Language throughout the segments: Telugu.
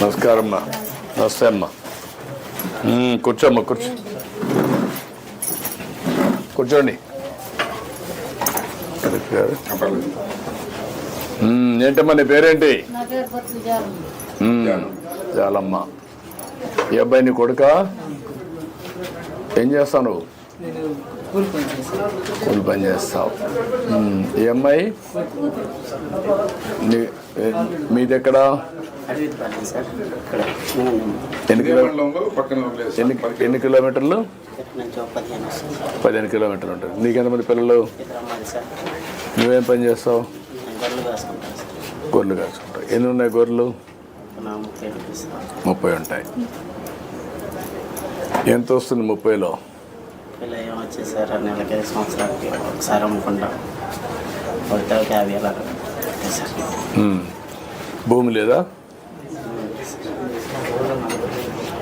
నమస్కారం అమ్మా నమస్తే అమ్మా. మ్మ్, కూర్చోమ్మా కూర్చో. కూర్చోండి. ఏంటమ్మా నీ పేరేంటి? చాలమ్మా ఈ అబ్బాయి నీ కొడుక? ఏం చేస్తావు నువ్వు నేను కూలి పని చేస్తాను. కూలి పని చేస్తావు. ఈ అమ్మాయి? మీది ఎక్కడ ఎన్ని కిలోమీటర్లు? పదిహేను కిలోమీటర్లు ఉంటుంది. నీకెంతమంది పిల్లలు? నువ్వేం పని చేస్తావు? గొర్రెలు కాసుకుంటావు ఎన్ని ఉన్నాయి గొర్రెలు? ముప్పై ఉంటాయి. ఎంత వస్తుంది ముప్పైలో? వచ్చేసారా నెలకి సంవత్సరానికి ఒకసారి అమ్ముకుంటాం ఒక యాభై భూమి లేదా?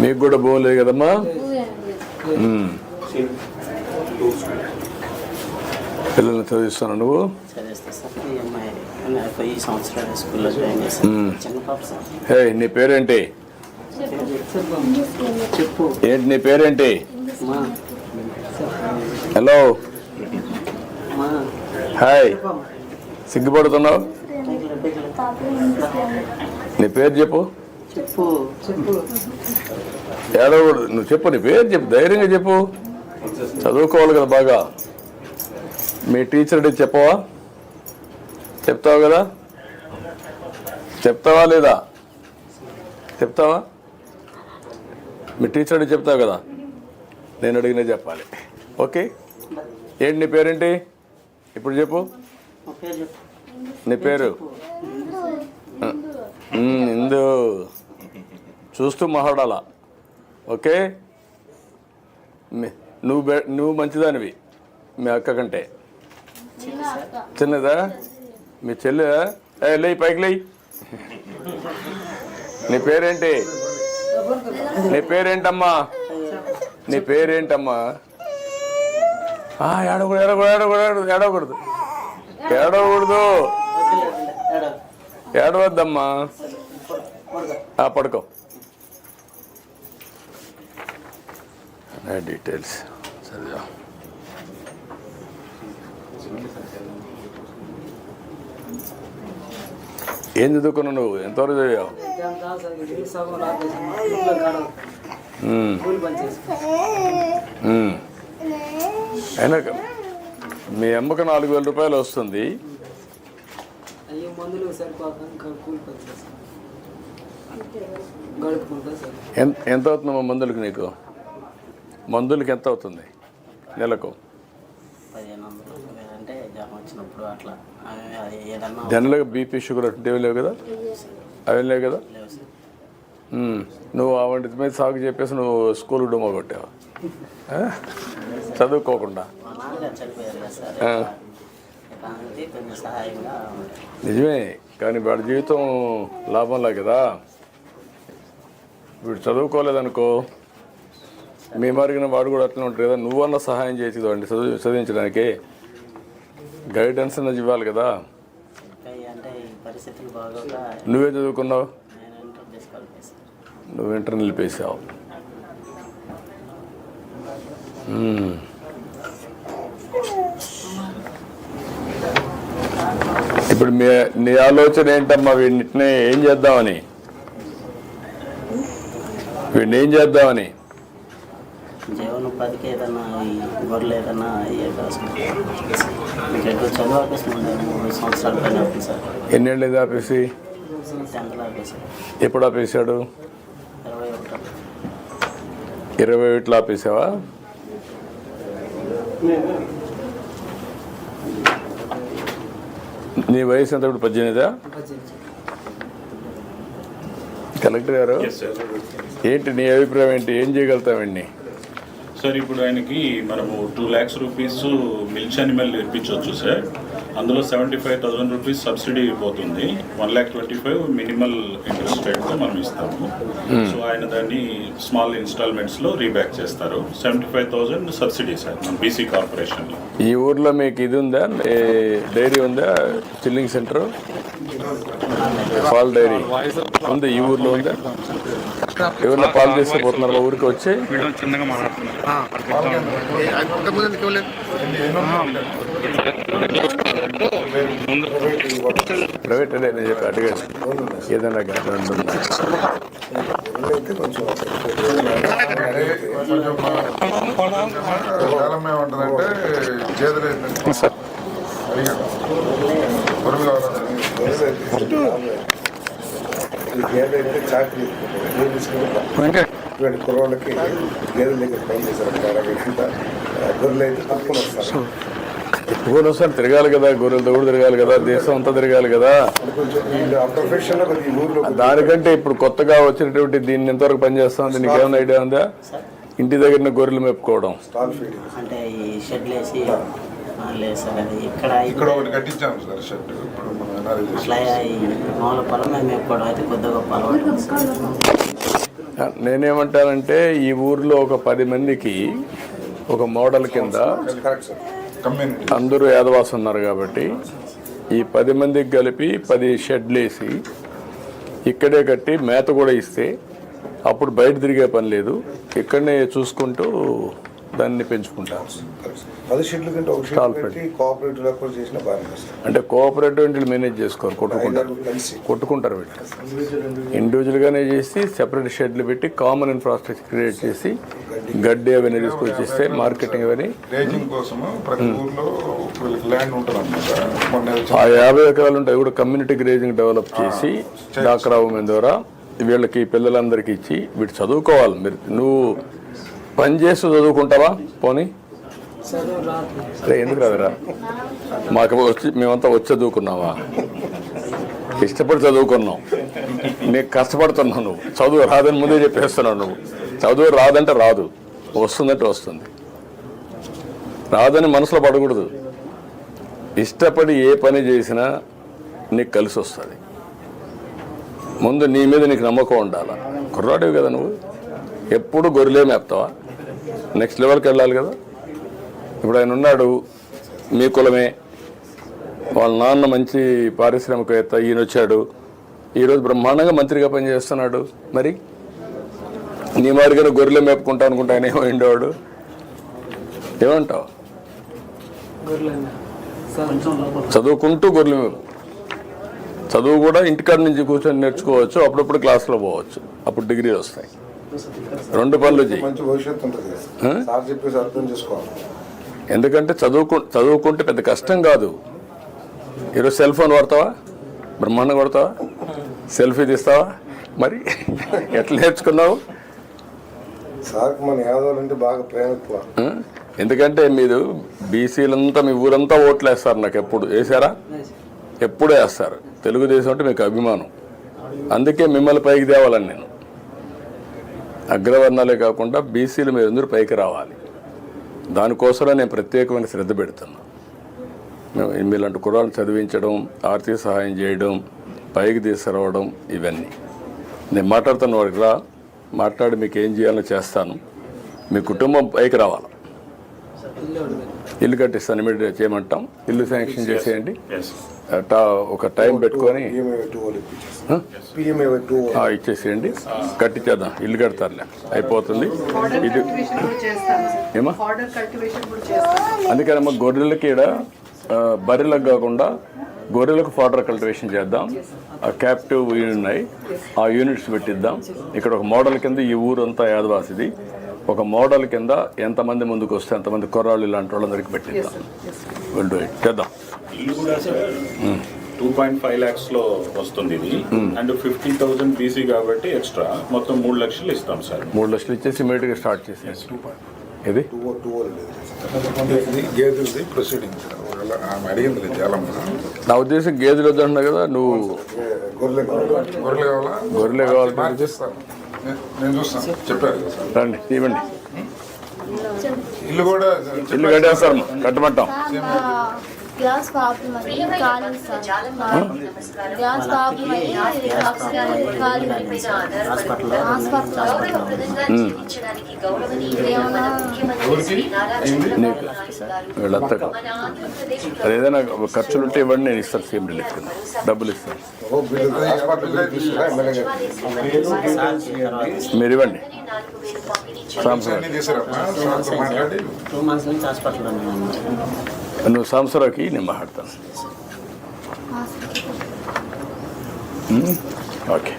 మీకు కూడా భూమి లేదు కదమ్మా? మ్మ్. పిల్లల్ని చదివిస్తాను నువ్వు? హే నీ పేరేంటి? ఏంటి నీ పేరేంటి? హలో హాయ్ సిగ్గుపడుతున్నావు? నీ పేరు చెప్పు. చెప్పు చెప్పు. ఏడవకూడదు. నువ్వు చెప్పు నీ పేరు చెప్పు ధైర్యంగా చెప్పు. చదువుకోవాలి కదా బాగా. మీ టీచర్ అడిగి చెప్పవా? చెప్తావు కదా? చెప్తావా లేదా? చెప్తావా? మీ టీచర్ అడిగి చెప్తావు కదా? నేను అడిగినా చెప్పాలి. ఓకే? ఏంటి నీ పేరేంటి? ఇప్పుడు చెప్పు. నీ పేరు? ఇందు చూస్తూ మాట్లాడాలా ఓకే? నువ్వు బె- నువ్వు మంచిదానివి మీ అక్క కంటే. చిన్నదా? మీ చెల్లె? లేయి పైకి లేయి. నీ పేరేంటి? నీ పేరేంటమ్మా? నీ పేరేంటమ్మా? ఆ, ఏడవకూడదు ఏడవకూడదు ఏడవకూడదు. ఏడవకూడదు. ఏడవకూడదు ఏడవ ఏడవద్దమ్మా. ఆ, పడుకో. డీటెయిల్స్ చదివా ఏం చదువుకున్నావు నువ్వు? ఎంతవరకు చదివావు? సార్. అయినా మీ అమ్మకు నాలుగు వేల రూపాయలు వస్తుంది. ఎంత అవుతుందమ్మా మందులకి నీకు? మందులకి ఎంత అవుతుంది? నెలకు? జనరల్గా బీపీ షుగర్ అటువంటివి లేవు కదా? అవి లేవు కదా? నువ్వు ఆ వంటి మీద సాగు చెప్పేసి నువ్వు స్కూల్ డుమా కొట్టావు? చదువుకోకుండా. నిజమే కానీ వాడి జీవితం లాభంలా కదా. వీడు చదువుకోలేదనుకో మీ మరిగిన వాడు కూడా అట్లా ఉంటాడు కదా. నువ్వన్నా సహాయం చేసి వాడిని చదివి చదివించడానికి గైడెన్స్ అన్నది ఇవ్వాలి కదా. నువ్వే చదువుకున్నావు? నువ్వు ఇంటర్ నిలిపేసావు. ఇప్పుడు మీ నీ ఆలోచన ఏంటమ్మా? వీడిని ఏం చేద్దామని? వీడిని ఏం చేద్దామని? జీవనోపాధికి ఏదన్నా ఈ గొర్రెలు ఏదన్నా ఏ కాసుకుంటాం మీకు ఎక్కువ చదువు ఆపేసి మూడు సంవత్సరాల పైన అవుతుంది సార్. ఎన్నేళ్ళు ఇది ఆపేసి ఎప్పుడు ఆపేసాడు ఇరవై ఒకటో. ఇరవై ఒకటిలో ఆపేసావా నీ వయసు ఎంత ఇప్పుడు? పద్దెనిమిదా? కలెక్టర్ గారు? ఏంటి నీ అభిప్రాయం ఏంటి? ఏం చేయగలుగుతామండి సార్ ఇప్పుడు ఆయనకి మనము two lakhs rupees milk animal ఇప్పించవచ్చు sir అందులో seventy five thousand rupees subsidy పోతుంది. One lakh twenty five minimal interest రేట్తో మనం ఇస్తాము. సో ఆయన దాన్ని స్మాల్ ఇన్స్టాల్మెంట్స్లో రీబ్యాక్ చేస్తారు. Seventy five thousand subsidy sir మన బీసీ కార్పొరేషన్లో ఈ ఊర్లో మీకు ఇది ఉందా? డైరీ ఉందా? Chilling centre? పాల డైరీ. ఉంది ఈ ఊర్లో ఉందా? ఎవరైనా పాలు తీసుకుపోతున్నారు మా ఊరికి వచ్చి? ప్రైవేట్ అదే నేను చెప్పి అడిగాను ఏదైనా గ్యారెంటీ ఉందా గేదె చాకరీ ఇటువంటి కుర్రోళ్ళకి గేదెల దగ్గర పని చేశారు. గొర్రెలు అయితే తప్పుకొని వస్తారు ఊరు వస్తాను తిరగాలి కదా గొర్రెలతో కూడా తిరగాలి కదా దేశం అంతా తిరగాలి కదా. దానికంటే ఇప్పుడు కొత్తగా వచ్చినటువంటి దీన్ని ఎంతవరకు పనిచేస్తుంది నీకు ఏమైనా ఐడియా ఉందా? ఇంటి దగ్గర గొర్రెలు మెప్పుకోవడం అంటే ఈ ఇక్కడ ఇక్కడ ఒకటి కట్టించాము సార్ అట్లా మామూలు పొలం మేము అయితే కొద్దిగా. నేనేమంటానంటే ఈ ఊర్లో ఒక పది మందికి ఒక మోడల్ కింద కరెక్ట్ సార్ కమ్యూనిటీ అందరూ యాదవాసు ఉన్నారు కాబట్టి ఈ పది మందికి కలిపి పది షెడ్లు వేసి ఇక్కడే కట్టి మేత కూడా ఇస్తే అప్పుడు బయట తిరిగే పని లేదు. ఇక్కడనే చూసుకుంటూ దాన్ని పెంచుకుంటారు. Correct sir. పది షెడ్లు కంటే ఒక స్టాల్ షెడ్ పెట్టి కోఆపరేటివ్ కూడా చేసిన అంటే కోఆపరేటివ్ వీళ్ళు మేనేజ్ చేసుకోరు కొట్టుకుంటారు. కొట్టుకుంటారు వీళ్ళు. ఇండివిజువల్గానే చేసి సెపరేట్ షెడ్లు పెట్టి కామన్ ఇన్ఫ్రాస్ట్రక్చర్ క్రియేట్ చేసి గడ్డి అవన్నీ తీసుకొచ్చి ఇస్తే మార్కెటింగ్ అవన్నీ. రేజింగ్ కోసము ప్రతి ఊర్లో వీళ్ళకి ల్యాండ్ ఉంటుంది అనమాట మొన్న ఆ యాభై ఎకరాలు ఉంటాయి కూడా కమ్యూనిటీ గ్రేజింగ్ డెవలప్ చేసి డాక్రా ఉమెన్ ద్వారా వీళ్ళకి పిల్లలందరికీ ఇచ్చి వీడు చదువుకోవాలి. మీరు నువ్వు పని చేస్తూ చదువుకుంటావా? పోనీ. అరే ఎందుకు రాదురా? మాకు వచ్చి మేమంతా వచ్చి చదువుకున్నావా? ఇష్టపడి చదువుకున్నాం. నీకు కష్టపడుతున్నావు నువ్వు. చదువు రాదని ముందే చెప్పేస్తున్నావు నువ్వు. చదువు రాదంటే రాదు. వస్తుందంటే వస్తుంది. రాదని మనసులో పడకూడదు. ఇష్టపడి ఏ పని చేసినా నీకు కలిసి వస్తుంది. ముందు నీ మీద నీకు నమ్మకం ఉండాలా? కుర్రాడివి కదా నువ్వు. ఎప్పుడు గొర్రెలే మేపుతావా? నెక్స్ట్ లెవెల్కి వెళ్ళాలి కదా. ఇప్పుడు ఆయన ఉన్నాడు మీ కులమే. వాళ్ళ నాన్న మంచి పారిశ్రామికవేత్త ఈయన వచ్చాడు. ఈరోజు బ్రహ్మాండంగా మంత్రిగా పనిచేస్తున్నాడు. మరి? నీ మాదిరిగా గొర్రెలు మేపుకుంటా అనుకుంటా ఆయన ఏమో ఉండేవాడు? ఏమంటావు? చదువుకుంటూ గొర్రెలు మేపు. చదువు కూడా ఇంటికాడ నుంచి కూర్చొని నేర్చుకోవచ్చు అప్పుడప్పుడు క్లాస్లో పోవచ్చు. అప్పుడు డిగ్రీలు వస్తాయి. రెండు పనులు చేయి మంచి భవిష్యత్తు ఉంటుంది అర్థం చేసుకోవాలి. ఎందుకంటే చదువుకు చదువుకుంటే పెద్ద కష్టం కాదు. ఈరోజు సెల్ ఫోన్ వాడతావా? బ్రహ్మాండం కొడతావా? సెల్ఫీ తీస్తావా? మరి ఎట్లా నేర్చుకున్నావు? సార్కి మన యాదవులు అంటే బాగా ప్రేమ ఎక్కువ? ఎందుకంటే మీరు బీసీలంతా మీ ఊరంతా ఓట్లు వేస్తారు నాకు ఎప్పుడు. వేసారా ఎప్పుడు వేస్తారు. తెలుగుదేశం అంటే మీకు అభిమానం. అందుకే మిమ్మల్ని పైకి తేవాలని నేను. అగ్రవర్ణాలే కాకుండా బీసీలు మీరు అందరూ పైకి రావాలి. దానికోసమే నేను ప్రత్యేకమైన శ్రద్ధ పెడుతున్నా. మీలాంటి కుర్రాలను చదివించడం ఆర్థిక సహాయం చేయడం పైకి తీసుకురావడం ఇవన్నీ. నేను మాట్లాడుతున్న వాడికి రా మాట్లాడి మీకు ఏం చేయాలో చేస్తాను. మీ కుటుంబం పైకి రావాలి? ఇల్లు కట్టిస్తాను ఇమీడియట్ చేయమంటాం. ఇల్లు శాంక్షన్ చేసేయండి. ఒక టైం పెట్టుకొని ఇచ్చేసేయండి. కట్టించేద్దాం ఇల్లు కడతారులే. అయిపోతుంది. ఇది ఏమా? ఆర్డర్ కల్టివేషన్ కూడా చేస్తాను అందుకని అమ్మ గొర్రెలకి ఈడ ఆ, బర్రెలకు కాకుండా గొర్రెలకు ఫాడర్ కల్టివేషన్ చేద్దాం. ఆ క్యాప్టివ్ ఉన్నాయి. ఆ యూనిట్స్ పెట్టిద్దాం. ఇక్కడ ఒక మోడల్ కింద ఈ ఊరంతా యాదవాసిది. ఒక మోడల్ కింద ఎంతమంది ముందుకు వస్తే ఎంతమంది కుర్రాళ్ళు ఇలాంటి వాళ్ళందరికీ పెట్టిద్దాం. విల్ డూ ఇట్ చేద్దాం. ఇల్లు కూడా సార్ టూ పాయింట్ ఫైవ్ ల్యాక్స్లో వస్తుంది ఇది. అండ్ ఫిఫ్టీ థౌసండ్ బీసీ కాబట్టి ఎక్స్ట్రా మొత్తం మూడు లక్షలు ఇస్తాం సార్ మూడు లక్షలు ఇచ్చేసి ఇమీడియట్గా స్టార్ట్ చేసేసి ఇది గేదెలది ప్రొసీడింగ్ ఆమె అడిగింది చాలా నా ఉద్దేశం గేదెలు వద్దన్నా కదా నువ్వు గొర్రెలు కావాలి. గొర్రెలు కావాలా? నేను చూస్తాను చెప్పారు రండి ఇవ్వండి ఇల్లు కూడా ఇల్లు కట్టేస్తారు కట్టమంటాం. గ్యాస్ ప్రాబ్లం అయ్యి కాలేదు సార్ గ్యాస్ ప్రాబ్లం అయ్యి కాలేదు హాస్పిటల్లో హాస్పిటల్ అది ఏదైనా ఖర్చులుంటే ఇవ్వండి నేను ఇస్తాను సీఎం రిలీఫ్ కింద. డబ్బులు ఇస్తాను. హాస్పిటల్ మీరు ఇవ్వండి. మాట్లాడి టూ మంత్స్ నుంచి హాస్పిటల్లో ఉన్నాను. నువ్వు నేను మాట్లాడతాను. Um, okay.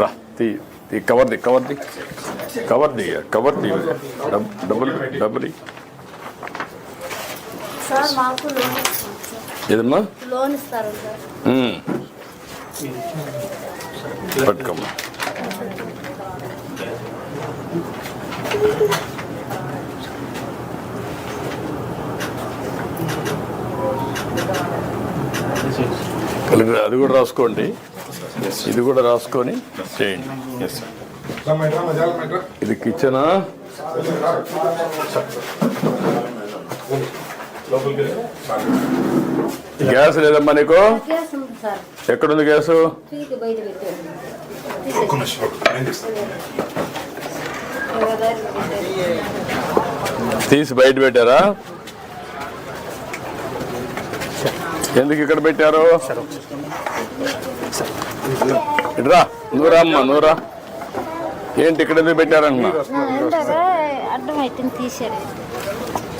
రా తీ తీ కవర్ది కవర్ది కవర్ది కవర్ది డబ్- డబ్బులు డబ్బులు ఇయ్యి. సార్ మాకు లోన్ ఇస్తారు సార్. ఏదమ్మా. పట్టుకోమ్మా. అది కూడా రాసుకోండి. ఇది కూడా రాసుకొని చేయండి. ఇది కిచెనా? గ్యాస్ లేదమ్మా నీకు? ఎక్కడుంది గ్యాసు? తీసి బయట పెట్టారా? ఎందుకు ఇక్కడ పెట్టారు? ఇట్రా నువ్వు రామ్మా నువ్వు రా ఏంటి ఇక్కడ ఎందుకు పెట్టారన్నా?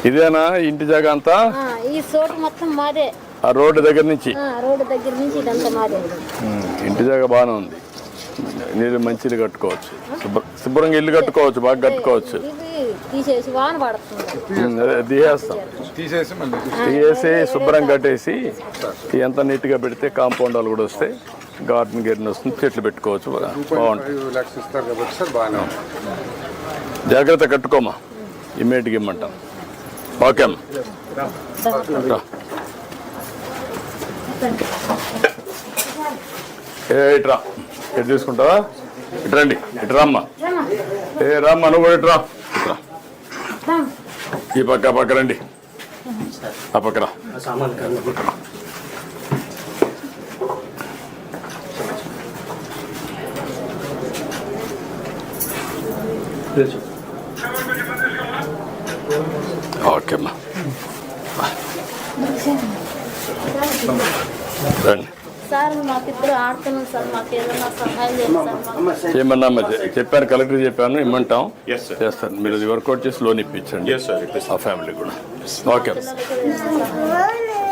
ఇదేనా ఇంటి జాగా అంతా? ఆ, ఈ చోటు మొత్తం మాదే. ఆ రోడ్డు దగ్గర నుంచి? ఆ, రోడ్డు దగ్గర నుంచి ఇదంతా మాదే. ఉమ్, ఇంటి జాగా బాగానే ఉంది. నీళ్ళు మంచిది కట్టుకోవచ్చు. శుభ్ర శుభ్రంగా ఇల్లు కట్టుకోవచ్చు బాగా కట్టుకోవచ్చు. తీసేసి వాన పడుతుంది. తీసేస్తాం తీసేసి శుభ్రం కట్టేసి ఎంత నీట్గా పెడితే కాంపౌండ్ వాళ్ళు కూడా వస్తాయి గార్డెన్ గెర్న్ వస్తుంది చెట్లు పెట్టుకోవచ్చు బాగుంటుంది. జాగ్రత్త కట్టుకోమా ఇమ్మీడియట్గా ఇమ్మంటాం ఓకే అమ్మ. రా. ఏ ఇట్రా ఇటు తీసుకుంటావా? ఇటు రండి ఇటు రామ్మా. ఏ రామ్మా నువ్వు కూడా ఇట్రా ఇట్రా ఈ పక్క పక్క రండి. ఆ పక్క రా సామాన్ కనుక ఓకే అమ్మా. రండి. సార్ మాకు ఇద్దరు ఆడుతున్నాం సార్ మాకు ఏదైనా సహాయం చేయండి సార్ మాకు ఏమన్నా చెప్పాను కలెక్టర్ చెప్పాను ఇమ్మంటాం. Yes, sir. చేస్తాను. మీరు అది వర్కౌట్ చేసి లోన్ ఇప్పించండి. Yes, sir. ఇప్పిస్తాం. ఆ ఫ్యామిలీ కూడా. ఓకే.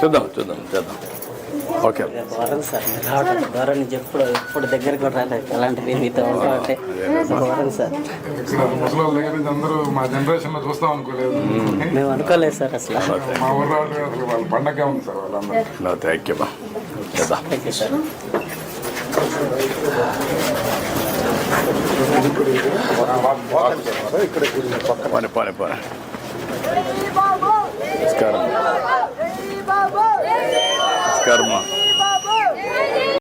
చూద్దాం చూద్దాం చేద్దాం. ఓకే. నుంచి ఎప్పుడు ఎప్పుడు దగ్గరికి కూడా రాలేదు. అలాంటివి మీతో ఉంటామంటే ఘోరం సార్. అందరూ మా జనరేషన్లో చూస్తాం అనుకోలేదు. మేము. అనుకోలేదు సార్ అసలు. మా పండగ ఉంది సార్ వాళ్ళందరూ. థ్యాంక్ యూ చేద్దాం థ్యాంక్ యూ సార్ నమస్కారం. నమస్కారం